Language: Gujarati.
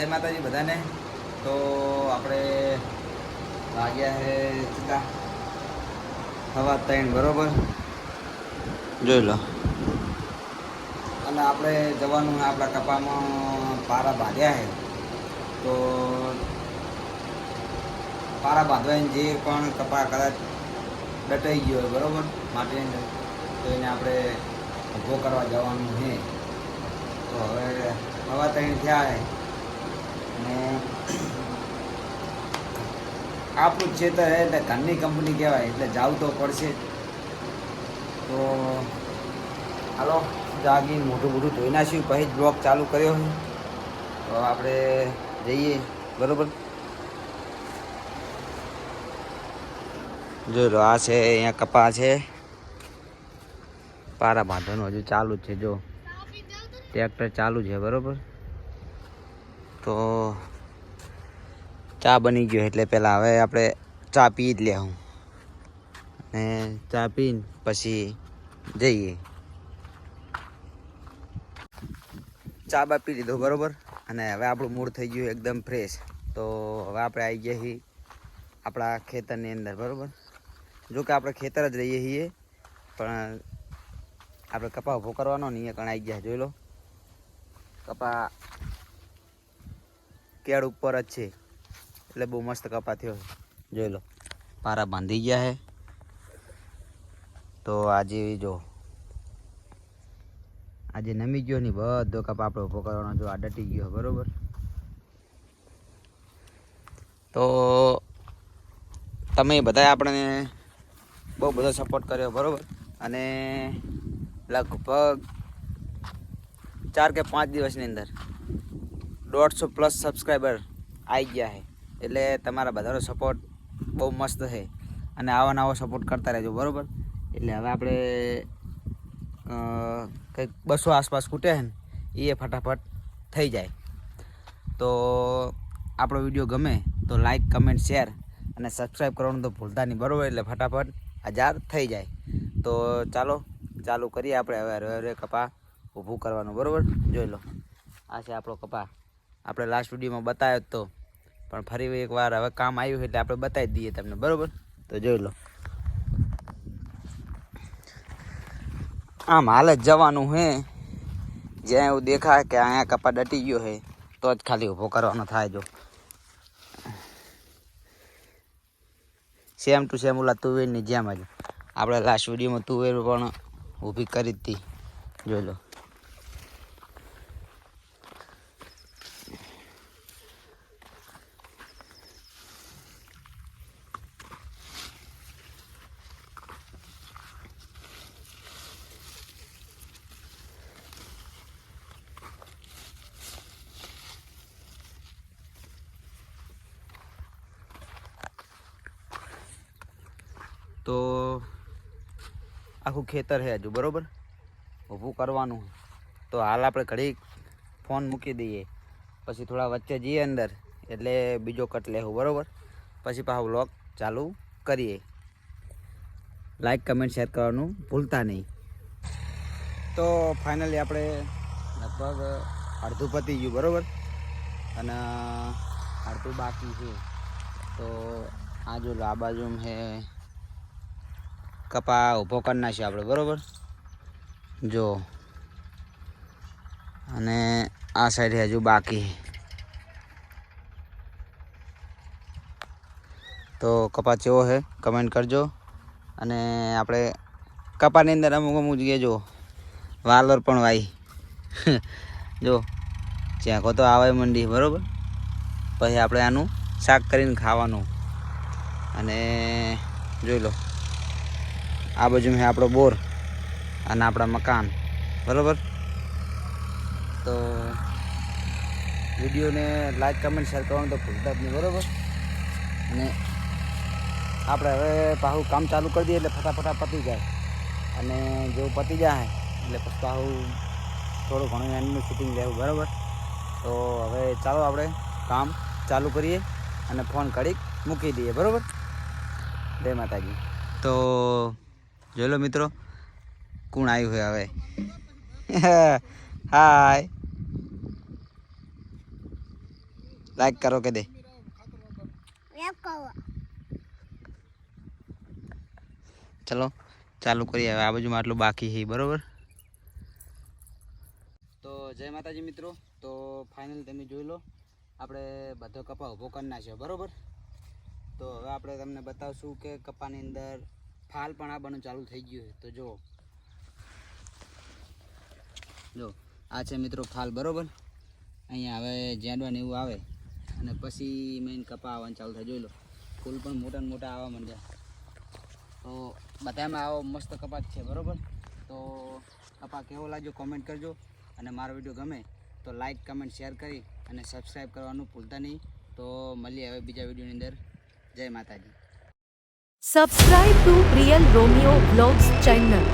જય માતાજી બધાને. તો આપણે વાગ્યા છે કેટલા હવા ત્રણ બરોબર. જોઈ લો. અને આપણે જવાનું આપણા કપામાં પારા બાંધ્યા છે તો પારા બાંધવાની જે પણ કપા કદાચ દટાઈ ગયો હોય બરોબર માટીની તો એને આપણે ઊભો કરવા જવાનું છે તો હવે હવા ત્રણ થયા અને છે એટલે ઘરની કંપની કહેવાય, એટલે જાવું તો પડશે. તો હાલો જાગીને મોટું મોટું ધોઈ નાખ્યું, પછી જ બ્લોક ચાલુ કર્યો છે. તો આપણે જઈએ, બરોબર? જો આ છે, અહીંયા કપા છે. પારા બાંધવાનું હજુ ચાલુ જ છે, જો. ટ્રેક્ટર ચાલુ છે, બરોબર? તો ચા બની ગયો એટલે પહેલાં હવે આપણે ચા પી જ લે હું ને ચા પીને પછી જઈએ. ચા બા પી લીધો, બરોબર? અને હવે આપણું મૂડ થઈ ગયું એકદમ ફ્રેશ તો હવે આપણે આવી ગયા છીએ આપણા ખેતરની અંદર, બરાબર? જો કે આપણે ખેતર જ રહીએ છીએ પણ આપણે કપા ઊભો કરવાનો નહીં એ કણ આવી ગયા, જોઈ લો. કપા કેળ ઉપર જ છે. એટલે બહુ મસ્ત કપા થયો જોઈ લો, પારા બાંધી ગયા છે. તો આજે જો, આજે નમી ગયો નહીં, બધો કપા આપણે ઊભો કરવાનો, જો આ ડટી ગયો, બરોબર. તો તમે બધાએ આપણને બહુ બધો સપોર્ટ કર્યો, બરોબર. અને લગભગ ચાર કે પાંચ દિવસની અંદર દોઢસો પ્લસ સબસ્ક્રાઈબર આવી ગયા છે. એટલે તમારા બધાનો સપોર્ટ બહુ મસ્ત છે. અને આવા નવો સપોર્ટ કરતા રહેજો, બરોબર? એટલે હવે આપણે કંઈક બસો આસપાસ ખૂટે છે ને એ ફટાફટ થઈ જાય. તો આપણો વીડિયો ગમે તો લાઈક કમેન્ટ શેર અને સબસ્ક્રાઈબ કરવાનું તો ભૂલતા નહીં, બરોબર? એટલે ફટાફટ હજાર થઈ જાય. તો ચાલો, ચાલુ કરીએ આપણે. હવે હરે હરે કપા ઊભું કરવાનું, બરાબર? જોઈ લો. આ છે આપણો કપા. આપણે લાસ્ટ વિડીયોમાં બતાવ્યો તો. પણ ફરી એકવાર હવે કામ આવ્યું એટલે આપણે બતાવી દઈએ તમને, બરોબર? તો જોઈ લો. આમ હાલ જ જવાનું હે. જ્યાં એવું દેખાય કે અહીંયા કપા ડટી ગયો હે, તો જ ખાલી ઊભો કરવાનો થાય જો. સેમ ટુ સેમ ઓલા તુવેરની જેમ જ. આપણે લાસ્ટ વિડીયોમાં તુવેર પણ ઊભી કરી હતી જોઈ લો. તો આખું ખેતર છે હજુ, બરાબર? ઊભું કરવાનું. તો હાલ આપણે ઘડી ફોન મૂકી દઈએ. પછી થોડા વચ્ચે જઈએ અંદર, એટલે બીજો કટ લેવું બરાબર? પછી પાછું વ્લોગ ચાલુ કરીએ. લાઈક કમેન્ટ શેર કરવાનું ભૂલતા નહીં. તો ફાઇનલી આપણે લગભગ અડધું પતી ગયું, બરાબર? અને અડધું બાકી છે. તો આ જો આ બાજુ છે કપા ઊભો કરી નાખ્યો આપણે, બરોબર? જો. અને આ સાઈડ હજુ બાકી. તો કપા ચેવો છે કમેન્ટ કરજો. અને આપણે કપાની અંદર અમુક અમુક જગ્યાએ જો, વાલર પણ વાઈ જો ચેકો તો આવે મંડી, બરાબર? પછી આપણે આનું શાક કરીને ખાવાનું. અને જોઈ લો. આ બાજુ છે આપણો બોર અને આપણા મકાન. બરાબર? તો વિડીયોને લાઈક કમેન્ટ શેર કરવાનું તો ભૂલતા જ નહીં, બરોબર? અને આપણે હવે પાછું કામ ચાલુ કરી દઈએ એટલે ફટાફટા પતી જાય. અને જો પતી જાય એટલે પછી પાછું થોડું ઘણું એનું શૂટિંગ લેવું બરાબર? તો હવે ચાલો આપણે કામ ચાલુ કરીએ અને ફોન ઘડીક મૂકી દઈએ, બરાબર? જય માતાજી. તો જોઈ લો મિત્રો, કોણ આવ્યું હોય હવે? હાય લાઈક કરો કે દે. ચલો, ચાલુ કરીએ હવે. આ બાજુમાં આટલું બાકી છે, બરોબર? તો જય માતાજી મિત્રો. તો ફાઇનલ તમે જોઈ લો. આપણે બધો કપા ઊભો કરી નાખ્યો, બરોબર? તો હવે આપણે તમને બતાવશું કે કપાની અંદર ફાલ પણ આવવાનું ચાલુ થઈ ગયું છે. તો જુઓ જો, આ છે મિત્રો ફાલ, બરોબર? અહીંયા હવે જેડવા એવું આવે. અને પછી મેઇન કપા આવવાનું ચાલુ થાય. જોઈ લો, ફૂલ પણ મોટા મોટા આવવા માંડ્યા. તો બધામાં આવો મસ્ત કપાસ છે, બરોબર? તો કપા કેવો લાગ્યો કોમેન્ટ કરજો. અને મારો વીડિયો ગમે તો લાઈક કમેન્ટ શેર કરી અને સબસ્ક્રાઈબ કરવાનું ભૂલતા નહીં. તો મળીએ હવે બીજા વિડીયોની અંદર. જય માતાજી. Subscribe to Real Romeo Vlogs channel.